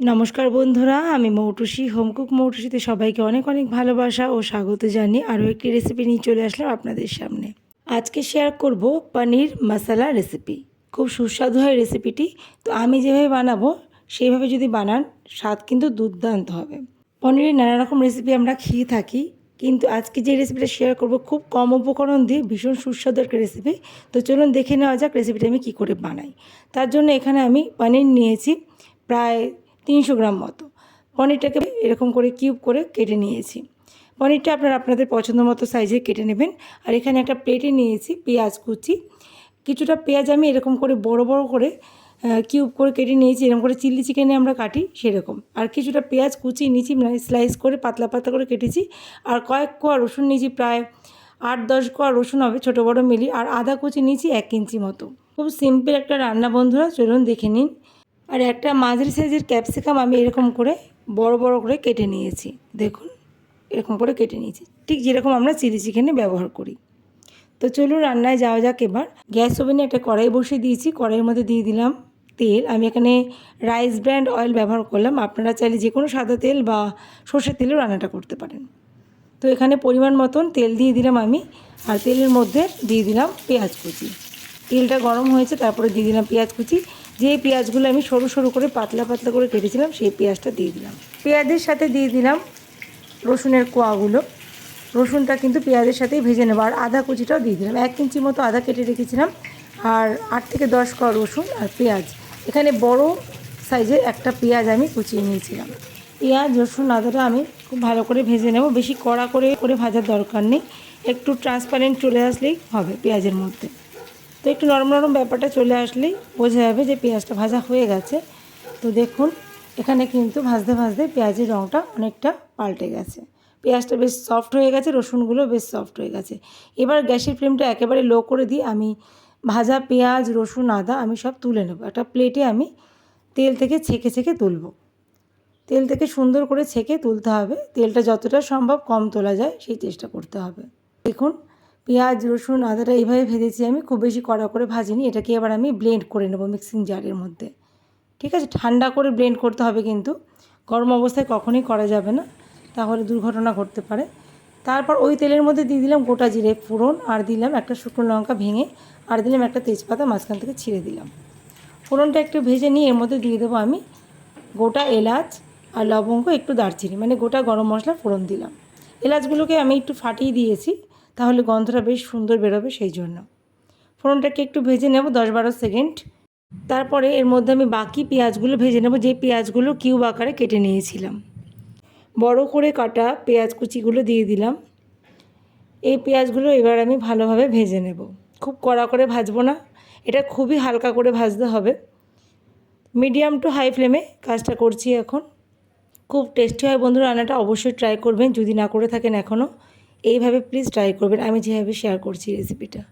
নমস্কার বন্ধুরা, আমি মৌটুসি হোমকুক মৌটুসিতে সবাইকে অনেক অনেক ভালোবাসা ও স্বাগত জানিয়ে আরও একটি রেসিপি নিয়ে চলে আসলাম আপনাদের সামনে। আজকে শেয়ার করব পনির মশলা রেসিপি খুব সুস্বাদু হয় রেসিপিটি তো আমি যেভাবে বানাবো, সেইভাবে যদি বানান, স্বাদ কিন্তু দুর্দান্ত হবে। পনিরের নানা রকম রেসিপি আমরা খেয়ে থাকি, কিন্তু আজকে যে রেসিপিটা শেয়ার করব খুব কম উপকরণ দিয়ে, ভীষণ সুস্বাদু একটা রেসিপি তো চলুন দেখে নেওয়া যাক রেসিপিটা আমি কী করে বানাই। তার জন্য এখানে আমি পনির নিয়েছি, প্রায় তিনশো গ্রাম মতো। পনিরটাকে এরকম করে কিউব করে কেটে নিয়েছি। পনিরটা আপনারা আপনাদের পছন্দ মতো সাইজে কেটে নেবেন। আর এখানে একটা প্লেটে নিয়েছি পেঁয়াজ কুচি। কিছুটা পেঁয়াজ আমি এরকম করে বড় বড় করে কিউব করে কেটে নিয়েছি। এরকম করে চিলি চিকেনে আমরা কাটি সেরকম। আর কিছুটা পেঁয়াজ কুচি নিয়েছি মানে স্লাইস করে পাতলা পাতলা করে কেটেছি। আর কয়েক কোয়া রসুন নিয়েছি, প্রায় আট দশ কোয়া রসুন হবে ছোটো বড়ো মিলি। আর আদা কুচি নিয়েছি এক ইঞ্চি মতো। খুব সিম্পল একটা রান্না বন্ধুরা, চলুন দেখে নিন। আর একটা মাঝারি সাইজের ক্যাপসিকাম আমি এরকম করে বড় বড় করে কেটে নিয়েছি। দেখুন, এরকম করে কেটে নিয়েছি। ঠিক যেরকম আমরা চিলি চিকেনে ব্যবহার করি। তো চলুন রান্নায় যাওয়া যাক এবার। গ্যাস ওভেনে একটা কড়াই বসিয়ে দিয়েছি। কড়াইয়ের মধ্যে দিয়ে দিলাম তেল। আমি এখানে রাইস ব্র্যান্ড অয়েল ব্যবহার করলাম। আপনারা চাইলে যে কোনো সাদা তেল বা সর্ষের তেলেও রান্নাটা করতে পারেন। তো এখানে পরিমাণ মতন তেল দিয়ে দিলাম আমি। আর তেলের মধ্যে দিয়ে দিলাম পেঁয়াজ কুচি। তেলটা গরম হয়েছে, তারপরে দিয়ে দিলাম পেঁয়াজ কুচি। যে পেঁয়াজগুলো আমি সরু সরু করে পাতলা পাতলা করে কেটেছিলাম, সেই পেঁয়াজটা দিয়ে দিলাম। পেঁয়াজের সাথে দিয়ে দিলাম রসুনের কোয়াগুলো। রসুনটা কিন্তু পেঁয়াজের সাথেই ভেজে নেব, আর আদা কুচিটাও দিয়ে দিলাম। এক ইঞ্চি মতো আদা কেটে রেখেছিলাম, আর আট থেকে দশ কোয়া রসুন আর পেঁয়াজ। এখানে বড় সাইজের একটা পেঁয়াজ আমি কুচিয়ে নিয়েছিলাম। পেঁয়াজ, রসুন, আদাটা আমি খুব ভালো করে ভেজে নেব। বেশি কড়া করে করে ভাজার দরকার নেই। একটু ট্রান্সপারেন্ট চলে আসলেই হবে পেঁয়াজের মধ্যে। তো একটু নরম নরম ব্যাপারটা চলে আসলেই বোঝা যাবে যে পেঁয়াজটা ভাজা হয়ে গেছে। তো দেখুন, এখানে কিন্তু ভাজতে ভাজতে পেঁয়াজের রঙটা অনেকটা পাল্টে গেছে। পেঁয়াজটা বেশ সফট হয়ে গেছে, রসুনগুলো বেশ সফট হয়ে গেছে। এবার গ্যাসের ফ্লেমটা একেবারে লো করে দিয়ে আমি ভাজা পেঁয়াজ, রসুন, আদা আমি সব তুলে নেব। একটা প্লেটে আমি তেল থেকে ছেঁকে ছেঁকে তুলব। তেল থেকে সুন্দর করে ছেঁকে তুলতে হবে। তেলটা যতটা সম্ভব কম তোলা যায়, সেই চেষ্টা করতে হবে। দেখুন পেঁয়াজ, রসুন, আদাটা এইভাবে ভেজেছি। আমি খুব বেশি কড়া করে ভাজিনি। এটাকে এবার আমি ব্লেন্ড করে নেব মিক্সিং জারের মধ্যে। ঠিক আছে? ঠান্ডা করে ব্লেন্ড করতে হবে কিন্তু। গরম অবস্থায় কখনোই করা যাবে না। তাহলে দুর্ঘটনা ঘটতে পারে। তারপর ওই তেলের মধ্যে দিয়ে দিলাম গোটা জিরে ফোড়ন আর দিলাম একটা শুকনো লঙ্কা ভেঙে আর দিলাম একটা তেজপাতা মাঝখান থেকে ছিঁড়ে দিলাম। ফোড়নটা একটু ভেজে নিয়ে এর মধ্যে দিয়ে দেবো আমি গোটা এলাচ আর লবঙ্গ, একটু দারচিনি। মানে গোটা গরম মশলা ফোড়ন দিলাম। এলাচগুলোকে আমি একটু ফাটিয়ে দিয়েছি। তাহলে গন্ধটা বেশ সুন্দর বেরোবে সেই জন্য। ফোড়নটাকে একটু ভেজে নেব দশ বারো সেকেন্ড। তারপরে এর মধ্যে আমি বাকি পেঁয়াজগুলো ভেজে নেব, যে পেঁয়াজগুলো কিউব আকারে কেটে নিয়েছিলাম। বড় করে কাটা পেঁয়াজ কুচিগুলো দিয়ে দিলাম। এই পেঁয়াজগুলো এবার আমি ভালোভাবে ভেজে নেব। খুব কড়া করে ভাজবো না, এটা খুবই হালকা করে ভাজতে হবে। মিডিয়াম টু হাই ফ্লেমে কাজটা করছি এখন। খুব টেস্টি হয় বন্ধুরা, রান্নাটা অবশ্যই ট্রাই করবেন, যদি না করে থাকেন এখনও। এইভাবে প্লিজ ট্রাই করবেন। আমি যেভাবে শেয়ার করছি রেসিপিটা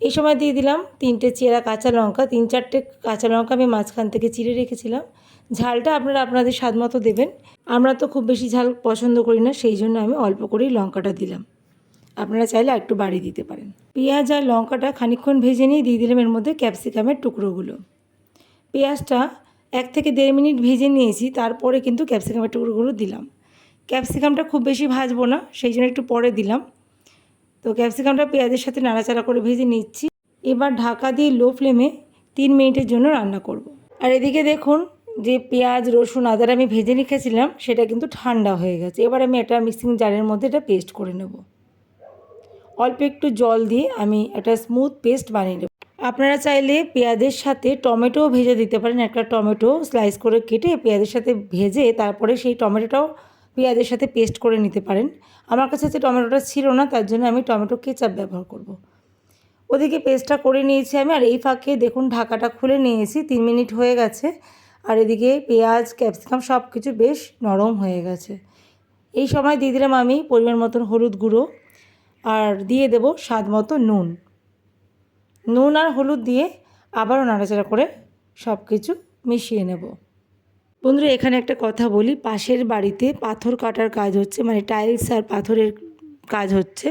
এই সময় দিয়ে দিলাম তিনটে চেরা কাঁচা লঙ্কা, তিন চারটে কাঁচা লঙ্কা আমি মাঝখান থেকে চিড়ে রেখেছিলাম। ঝালটা আপনারা আপনাদের স্বাদ মতো দেবেন। আমরা তো খুব বেশি ঝাল পছন্দ করি না, সেই জন্য আমি অল্প করেই লঙ্কাটা দিলাম। আপনারা চাইলে একটু বাড়িয়ে দিতে পারেন। পেঁয়াজ আর লঙ্কাটা খানিকক্ষণ ভেজে নিয়ে দিয়ে দিলাম এর মধ্যে ক্যাপসিকামের টুকরোগুলো। পেঁয়াজটা এক থেকে দেড় মিনিট ভেজে নিয়েছি, তারপরে কিন্তু ক্যাপসিকামের টুকরোগুলো দিলাম। ক্যাপসিকামটা খুব বেশি ভাজবো না, সেই জন্য একটু পরে দিলাম। তো ক্যাপসিকামটা পেঁয়াজের সাথে নাড়াচাড়া করে ভেজে নিচ্ছি। এবার ঢাকা দিয়ে লো ফ্লেমে তিন মিনিটের জন্য রান্না করব। আর এদিকে দেখুন, যে পেঁয়াজ, রসুন আদার আমি ভেজে রেখেছিলাম, সেটা কিন্তু ঠান্ডা হয়ে গেছে। এবার আমি একটা মিক্সিং জারের মধ্যে এটা পেস্ট করে নেব। অল্প একটু জল দিয়ে আমি একটা স্মুথ পেস্ট বানিয়ে নেব। আপনারা চাইলে পেঁয়াজের সাথে টমেটোও ভেজে দিতে পারেন। একটা টমেটো স্লাইস করে কেটে পেঁয়াজের সাথে ভেজে তারপরে সেই টমেটোটাও পেঁয়াজের সাথে পেস্ট করে নিতে পারেন। আমার কাছে যে টমেটোটা ছিল না, তার জন্য আমি টমেটো কেচাপ ব্যবহার করব। ওদিকে পেস্টটা করে নিয়েছি আমি, আর এই ফাঁকে দেখুন ঢাকাটা খুলে নিয়েছি, তিন মিনিট হয়ে গেছে। আর এদিকে পেঁয়াজ, ক্যাপসিকাম সব কিছু বেশ নরম হয়ে গেছে। এই সময় দিয়ে দিলাম আমি পরিমাণ মতন হলুদ গুঁড়ো, আর দিয়ে দেব স্বাদ মতো নুন। নুন আর হলুদ দিয়ে আবারও নাড়াচাড়া করে সব কিছু মিশিয়ে নেব। বন্ধুরা, এখানে একটা কথা বলি। পাশের বাড়িতে পাথর কাটার কাজ হচ্ছে মানে টাইলস আর পাথরের কাজ হচ্ছে।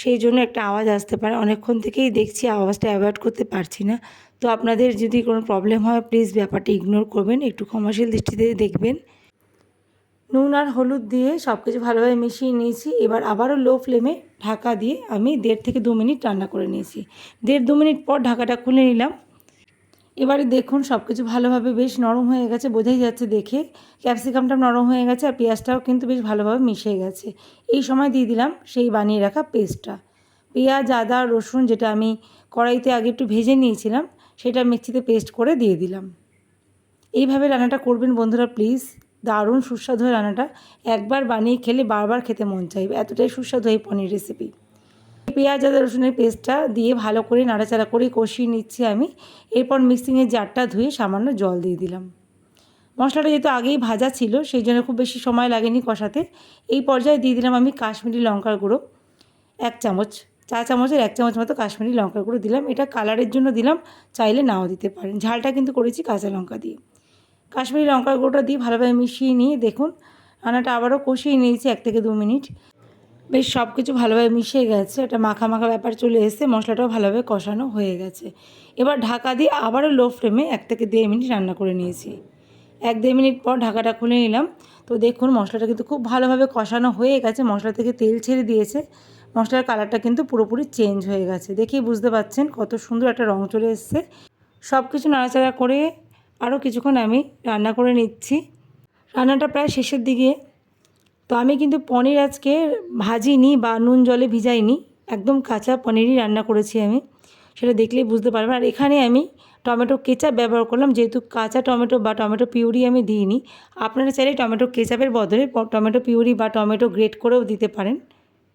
সেই জন্য একটা আওয়াজ আসতে পারে। অনেকক্ষণ থেকেই দেখছি আওয়াজটা অ্যাভয়েড করতে পারছি না। তো আপনাদের যদি কোনো প্রবলেম হয়, প্লিজ ব্যাপারটা ইগনোর করবেন। একটু কমার্শিয়াল দৃষ্টিতে দেখবেন। নুন আর হলুদ দিয়ে সব কিছু ভালোভাবে মিশিয়ে নিয়েছি। এবার আবারও লো ফ্লেমে ঢাকা দিয়ে আমি দেড় থেকে দু মিনিট রান্না করে নিয়েছি। দেড় দু মিনিট পর ঢাকাটা খুলে নিলাম। এবারে দেখুন সব কিছু ভালোভাবে বেশ নরম হয়ে গেছে, বোঝাই যাচ্ছে দেখে। ক্যাপসিকামটা নরম হয়ে গেছে আর পেঁয়াজটাও কিন্তু বেশ ভালোভাবে মিশে গেছে। এই সময় দিয়ে দিলাম সেই বানিয়ে রাখা পেস্টটা। পেঁয়াজ, আদা, রসুন যেটা আমি কড়াইতে আগে একটু ভেজে নিয়েছিলাম, সেটা মিক্সিতে পেস্ট করে দিয়ে দিলাম। এইভাবে রান্নাটা করবেন বন্ধুরা, প্লিজ। দারুণ সুস্বাদু হয় রান্নাটা। একবার বানিয়ে খেলে বারবার খেতে মন চাইবে। এতটাই সুস্বাদু এই পনির রেসিপি পেঁয়াজ আদা রসুনের পেস্টটা দিয়ে ভালো করে নাড়াচাড়া করে কষিয়ে নিচ্ছি আমি। এরপর মিক্সিংয়ের জারটা ধুয়ে সামান্য জল দিয়ে দিলাম। মশলাটা যেহেতু আগেই ভাজা ছিল, সেই জন্য খুব বেশি সময় লাগেনি কষাতে। এই পর্যায়ে দিয়ে দিলাম আমি কাশ্মীরি লঙ্কার গুঁড়ো, এক চামচ, চা চামচের এক চামচ মতো কাশ্মীরি লঙ্কার গুঁড়ো দিলাম। এটা কালারের জন্য দিলাম, চাইলে নাও দিতে পারেন। ঝালটা কিন্তু করেছি কাঁচা লঙ্কা দিয়ে। কাশ্মীরি লঙ্কার গুঁড়োটা দিয়ে ভালোভাবে মিশিয়ে নিয়ে দেখুন, রান্নাটা আবারও কষিয়ে নিয়েছি এক থেকে দু মিনিট। বেশ সব কিছু ভালোভাবে মিশে গেছে, একটা মাখা মাখা ব্যাপার চলে এসেছে, মশলাটাও ভালোভাবে কষানো হয়ে গেছে। এবার ঢাকা দিয়ে আবারও লো ফ্লেমে এক থেকে দেড় মিনিট রান্না করে নিয়েছি। এক দেড় মিনিট পর ঢাকাটা খুলে নিলাম। তো দেখুন, মশলাটা কিন্তু খুব ভালোভাবে কষানো হয়ে গেছে, মশলা থেকে তেল ছেড়ে দিয়েছে। মশলার কালারটা কিন্তু পুরোপুরি চেঞ্জ হয়ে গেছে। দেখেই বুঝতে পারছেন কত সুন্দর একটা রঙ চলে এসছে। সব কিছু নাড়াচাড়া করে আরও কিছুক্ষণ আমি রান্না করে নিচ্ছি। রান্নাটা প্রায় শেষের দিকে। তো আমি কিন্তু পনির আজকে ভাজিনি বা নুন জলে ভিজাইনি, একদম কাঁচা পনিরই রান্না করেছি আমি, সেটা দেখলেই বুঝতে পারবেন। আর এখানে আমি টমেটো কেচাপ ব্যবহার করলাম, যেহেতু কাঁচা টমেটো বা টমেটো পিউরি আমি দিইনি, আপনারা চাইলে টমেটো কেচাপের বদলে টমেটো পিউরি বা টমেটো গ্রেট করেও দিতে পারেন,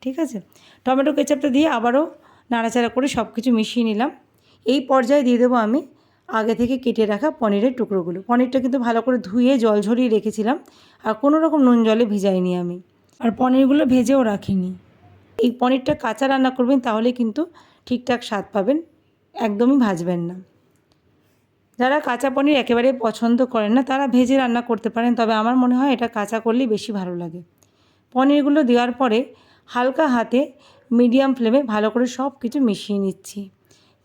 ঠিক আছে? টমেটো কেচাপটা দিয়ে আবারও নাড়াচাড়া করে সব কিছু মিশিয়ে নিলাম। এই পর্যায়ে দিয়ে দেবো আমি আগে থেকে কেটে রাখা পনিরের টুকরোগুলো। পনিরটা কিন্তু ভালো করে ধুয়ে জল ঝরিয়ে রেখেছিলাম আর কোনো রকম নুন জলে ভিজাইনি আমি। আর পনিরগুলো ভেজেও রাখিনি। এই পনিরটা কাঁচা রান্না করবেন তাহলে কিন্তু ঠিকঠাক স্বাদ পাবেন, একদমই ভাজবেন না। যারা কাঁচা পনির একেবারে পছন্দ করেন না, তারা ভেজে রান্না করতে পারেন, তবে আমার মনে হয় এটা কাঁচা করলেই বেশি ভালো লাগে। পনিরগুলো দেওয়ার পরে হালকা হাতে মিডিয়াম ফ্লেমে ভালো করে সব কিছু মিশিয়ে নিচ্ছি।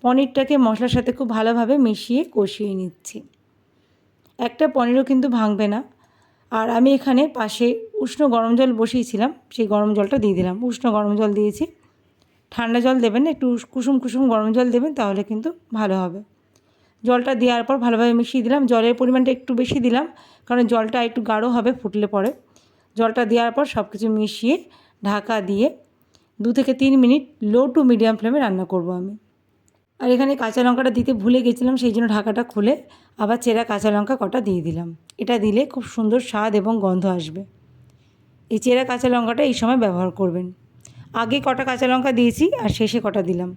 পনিরটাকে মশলার সাথে খুব ভালোভাবে মিশিয়ে কষিয়ে নিচ্ছি। একটা পনিরও কিন্তু ভাঙবে না। আর আমি এখানে পাশে উষ্ণ গরম জল বসিয়েছিলাম, সেই গরম জলটা দিয়ে দিলাম। উষ্ণ গরম জল দিয়েছি। ঠান্ডা জল দেবেন একটু কুসুম কুসুম গরম জল দেবেন, তাহলে কিন্তু ভালো হবে। জলটা দেওয়ার পর ভালোভাবে মিশিয়ে দিলাম। জলের পরিমাণটা একটু বেশি দিলাম, কারণ জলটা একটু গাঢ় হবে, ফুটলে পরে। জলটা দেওয়ার পর সব কিছু মিশিয়ে ঢাকা দিয়ে দু থেকে তিন মিনিট লো টু মিডিয়াম ফ্লেমে রান্না করব আমি। আর এখানে কাঁচা লঙ্কাটা দিতে ভুলে গেছিলাম, সেই জন্য ঢাকাটা খুলে আবার চেরা কাঁচা লঙ্কা কটা দিয়ে দিলাম। এটা দিলে খুব সুন্দর স্বাদ এবং গন্ধ আসবে। এই চেরা কাঁচা লঙ্কাটা এই সময় ব্যবহার করবেন। আগে কটা কাঁচা লঙ্কা দিয়েছি আর শেষে কটা দিলাম।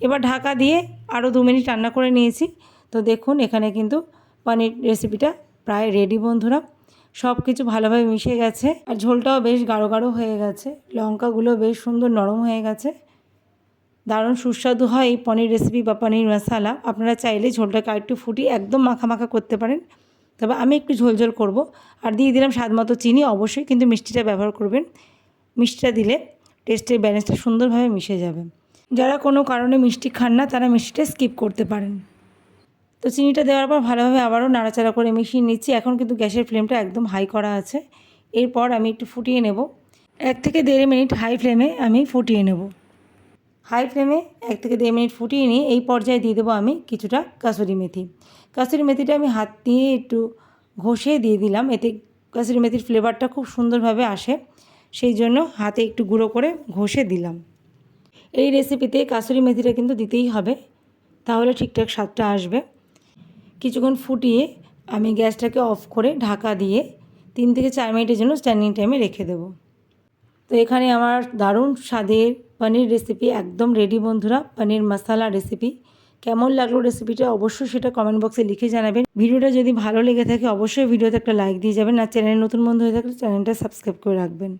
এবার ঢাকা দিয়ে আরও দু মিনিট রান্না করে নিয়েছি। তো দেখুন, এখানে কিন্তু পনির রেসিপিটা প্রায় রেডি বন্ধুরা। সব কিছু ভালোভাবে মিশে গেছে। আর ঝোলটাও বেশ গাঢ় গাঢ় হয়ে গেছে। লঙ্কাগুলো বেশ সুন্দর নরম হয়ে গেছে। দারুণ সুস্বাদু হয় এই পনির রেসিপি বা পনির মশালা আপনারা চাইলে ঝোলটাকে আরেকটু ফুটিয়ে একদম মাখা মাখা করতে পারেন। তবে আমি একটু ঝোল ঝোল করব। আর দিয়ে দিলাম স্বাদ মতো চিনি অবশ্যই, কিন্তু মিষ্টিটা ব্যবহার করবেন। মিষ্টিটা দিলে টেস্টের ব্যালেন্সটা সুন্দরভাবে মিশে যাবে। যারা কোনো কারণে মিষ্টি খান না, তারা মিষ্টিটা স্কিপ করতে পারেন। তো চিনিটা দেওয়ার পর ভালোভাবে আবারও নাড়াচাড়া করে মিশিয়ে নিচ্ছি। এখন কিন্তু গ্যাসের ফ্লেমটা একদম হাই করা আছে। এরপর আমি একটু ফুটিয়ে নেব। এক থেকে দেড় মিনিট হাই ফ্লেমে আমি ফুটিয়ে নেব। হাই ফ্লেমে এক থেকে দেড় মিনিট ফুটিয়ে নিয়ে এই পর্যায়ে দিয়ে দেবো আমি কিছুটা কাসুরি মেথি। কাসুরি মেথিটা আমি হাত দিয়ে একটু ঘষে দিয়ে দিলাম। এতে কাসুরি মেথির ফ্লেভারটা খুব সুন্দরভাবে আসে। সেই জন্য হাতে একটু গুঁড়ো করে ঘষে দিলাম। এই রেসিপিতে কাসুরি মেথিটা কিন্তু দিতেই হবে। তাহলে ঠিকঠাক স্বাদটা আসবে। কিছুক্ষণ ফুটিয়ে আমি গ্যাসটাকে অফ করে ঢাকা দিয়ে তিন থেকে চার মিনিটের জন্য স্ট্যান্ডিং টাইমে রেখে দেবো। তো এখানে আমার দারুণ স্বাদের পনির রেসিপি একদম রেডি বন্ধুরা, পনির মশালা রেসিপি কেমন লাগল রেসিপিটা অবশ্যই সেটা কমেন্ট বক্সে লিখে জানাবেন। ভিডিওটা যদি ভালো লেগে থাকে অবশ্যই ভিডিওতে একটা লাইক দিয়ে যাবেন আর চ্যানেল নতুন বন্ধু হয়ে থাকলে চ্যানেলটা সাবস্ক্রাইব করে রাখবেন।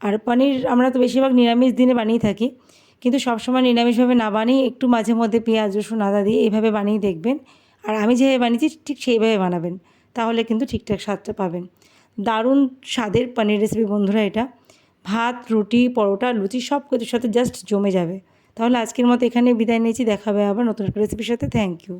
আর পনির আমরা তো বেশিরভাগ নিরামিষ দিনে বানিয়ে থাকি, কিন্তু সবসময় নিরামিষভাবে না বানিয়ে একটু মাঝে মধ্যে পেঁয়াজ, রসুন, আদা দিয়ে এইভাবে বানিয়ে দেখবেন। আর আমি যেভাবে বানিয়েছি ঠিক সেইভাবে বানাবেন, তাহলে কিন্তু ঠিকঠাক স্বাদটা পাবেন। দারুণ স্বাদের পনির রেসিপি বন্ধুরা এটা। ভাত, রুটি, পরোটা, লুচি সব কিছুর সাথে জাস্ট জমে যাবে। তাহলে আজকের মতো এখানে বিদায় নিয়েছি, দেখাবে আবার নতুন রেসিপির সাথে। Thank you